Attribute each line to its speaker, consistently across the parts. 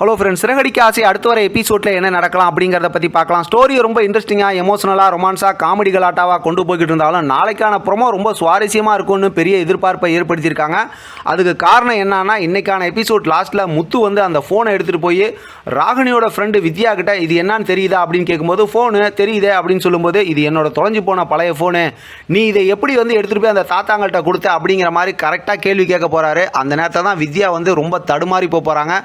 Speaker 1: Hello friends Siragadikka ஆசை அடுத்து வர எபிசோடில் என்ன நடக்கலாம் அப்படிங்கிறத பற்றி பார்க்கலாம். ஸ்டோரி ரொம்ப இன்ட்ரெஸ்டிங்காக எமோஷனலாக ரொமான்ஸாக காமெடி கலாட்டாவாக கொண்டு போய்கிட்டு இருந்தாலும் நாளைக்கான ப்ரோமோ ரொம்ப சுவாரஸ்யமாக இருக்கும்னு பெரிய எதிர்பார்ப்பை ஏற்படுத்தியிருக்காங்க. அதுக்கு காரணம் என்னன்னா இன்னைக்கான எபிசோட் லாஸ்ட்டில் முத்து வந்து அந்த ஃபோனை எடுத்துகிட்டு போய் ராகினியோட ஃப்ரெண்டு வித்யா கிட்ட இது என்னன்னு தெரியுதா? அப்படின்னு கேட்கும்போது ஃபோனு தெரியுதே அப்படின்னு சொல்லும்போது இது என்னோட தொலைஞ்சு போன பழைய ஃபோனு நீ இதை எப்படி வந்து எடுத்துகிட்டு போய் அந்த தாத்தாங்கள்கிட்ட கொடுத்த? அப்படிங்கிற மாதிரி கரெக்டாக கேள்வி கேட்க போகிறாரு அந்த நேரத்தை தான் வித்யா வந்து ரொம்ப தடுமாறி போகிறாங்க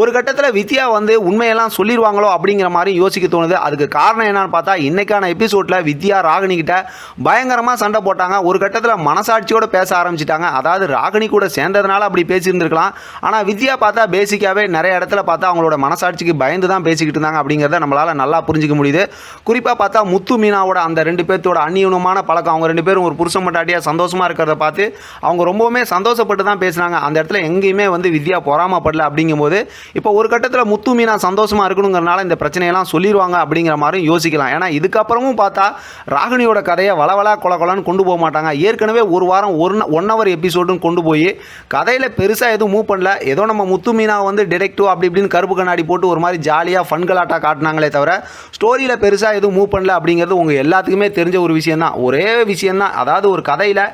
Speaker 1: ஒரு கட்டத்தில் வித்யா வந்து உண்மையெல்லாம் சொல்லிடுவாங்களோ அப்படிங்கிற மாதிரி யோசிக்க தோணுது. அதுக்கு காரணம் என்னன்னு பார்த்தா இன்னைக்கான எபிசோடில் வித்யா ராகினி கிட்ட பயங்கரமாக சண்டை போட்டாங்க. ஒரு கட்டத்தில் மனசாட்சியோட பேச ஆரம்பிச்சிட்டாங்க. அதாவது ராகினி கூட சேர்ந்ததுனால அப்படி பேசியிருந்திருக்கலாம். ஆனால் வித்யா பார்த்தா பேசிக்காவே நிறைய இடத்துல பார்த்தா அவங்களோட மனசாட்சிக்கு பயந்து தான் பேசிக்கிட்டு இருந்தாங்க அப்படிங்கிறத நம்மளால் நல்லா புரிஞ்சுக்க முடியுது. குறிப்பாக பார்த்தா முத்து மீனாவோட அந்த ரெண்டு பேர்த்தோட அந்நியுனமான பழக்கம். அவங்க ரெண்டு பேரும் ஒரு புருஷன் மட்டாட்டியாக சந்தோஷமாக இருக்கிறத பார்த்து அவங்க ரொம்பவுமே சந்தோஷப்பட்டு தான் பேசுனாங்க. அந்த இடத்துல எங்கேயுமே வந்து வித்யா பொறாமப்படல அப்படிங்கும்போது இப்போ ஒரு ஒரு கட்டத்தில் முத்து மீனா சந்தோஷமாக இருக்கணுங்கிறனால இந்த பிரச்சனையெல்லாம் சொல்லிடுவாங்க அப்படிங்கிற மாதிரி யோசிக்கலாம். ஏன்னா இதுக்கப்புறமும் பார்த்தா ராகினியோட கதையை வளவலா கொல கொலன்னு கொண்டு போக மாட்டாங்க. ஏற்கனவே ஒரு வாரம் ஒரு ஒன் ஹவர் எபிசோடுன்னு கொண்டு போய் கதையில் பெருசாக எதுவும் மூவ் பண்ணல. ஏதோ நம்ம முத்து மீனா வந்து டிடெக்டிவ் அப்படி இப்படின்னு கருப்பு கண்ணாடி போட்டு ஒரு மாதிரி ஜாலியாக ஃபன் கலாட்டாக காட்டினாங்களே தவிர ஸ்டோரியில் பெருசாக எதுவும் மூவ் பண்ணல அப்படிங்கிறது உங்கள் எல்லாத்துக்குமே தெரிஞ்ச ஒரு விஷயம் தான் ஒரே விஷயம் தான் அதாவது ஒரு கதையில்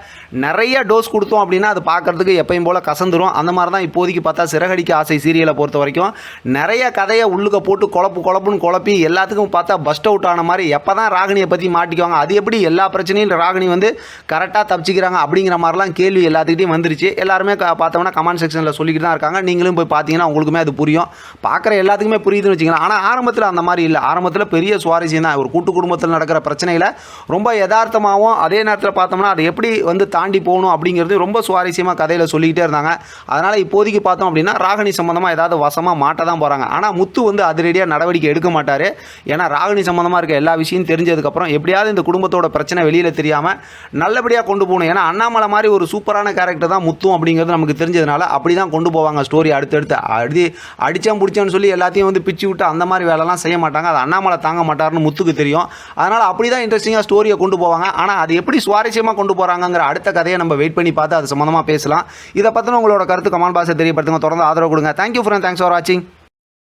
Speaker 1: நிறைய டோஸ் கொடுத்தோம் அப்படின்னா அது பார்க்கறதுக்கு எப்பயும் போல் கசந்துரும். அந்த மாதிரி தான் இப்போதைக்கு பார்த்தா சிறகடிக்க ஆசை சீரியலை பொறுத்த வரைக்கும் நிறைய கதையை உள்ளுக்க போட்டு குழப்பு குழப்புன்னு குழப்பி எல்லாத்துக்கும் பார்த்தா பஸ்ட் அவுட் ஆன மாதிரி எப்போ தான் ராகினியை பற்றி மாட்டிக்குவாங்க? அது எப்படி எல்லா பிரச்சனையும் ராகினி வந்து கரெக்டாக தப்பிச்சிக்கிறாங்க அப்படிங்கிற மாதிரிலாம் கேள்வி எல்லாத்துக்கிட்டையும் வந்துருச்சு. எல்லாருமே பார்த்தோம்னா கமெண்ட் செக்ஷனில் சொல்லிக்கிட்டு தான் இருக்காங்க. நீங்களும் போய் பார்த்தீங்கன்னா உங்களுக்குமே அது புரியும். பார்க்குற எல்லாத்துக்குமே புரியுதுன்னு வச்சுக்கலாம். ஆனால் ஆரம்பத்தில் அந்த மாதிரி இல்லை. ஆரம்பத்தில் பெரிய சுவாரஸ்யம் தான். ஒரு கூட்டு குடும்பத்தில் நடக்கிற பிரச்சனையில் ரொம்ப யதார்த்தமாகவும் அதே நேரத்தில் பார்த்தோம்னா அதை எப்படி வந்து தாண்டி போகணும் அப்படிங்கிறது ரொம்ப சுவாரஸ்யமாக கதையில் சொல்லிக்கிட்டே இருந்தாங்க. அதனால் இப்போதைக்கு பார்த்தோம் அப்படின்னா ராகினி சம்மந்தமாக ஏதாவது வசமாக மாட்ட தான் போகிறாங்க ஆனால் முத்து வந்து அதிரடியாக நடவடிக்கை எடுக்க மாட்டார். ஏன்னா ராகினி சம்மந்தமாக இருக்க எல்லா விஷயம் தெரிஞ்சதுக்கப்புறம் எப்படியாவது இந்த குடும்பத்தோட பிரச்சனை வெளியில் தெரியாமல் நல்லபடியாக கொண்டு போகணும். ஏன்னா அண்ணாமலை மாதிரி ஒரு சூப்பரான கேரக்டர் தான் முத்தும் அப்படிங்கிறது நமக்கு தெரிஞ்சதுனால அப்படி தான் கொண்டு போவாங்க ஸ்டோரி அடுத்தடுத்து. அடி அடித்தான் பிடிச்சேன்னு சொல்லி எல்லாத்தையும் வந்து பிச்சு விட்டு அந்த மாதிரி வேலைலாம் செய்ய மாட்டாங்க. அது அண்ணாமலை தாங்க மாட்டார்னு முத்துக்கு தெரியும். அதனால் அப்படி தான் இன்ட்ரெஸ்டிங்காக ஸ்டோரியை கொண்டு போவாங்க. ஆனால் அது எப்படி சுவாரஸ்யமாக கொண்டு போகிறாங்கங்கிற அடுத்த கதையை நம்ம வெயிட் பண்ணி பார்த்து அது சம்மந்தமாக பேசலாம். இதை பற்றின உங்களோட கருத்து கமல் பாசை தெரியப்படுத்துங்க. தொடர்ந்து ஆதரவு கொடுங்க. தேங்க்யூ ஃப்ரெண்ட் தேங்க்ஸ் ஃபார் வாட்சிங்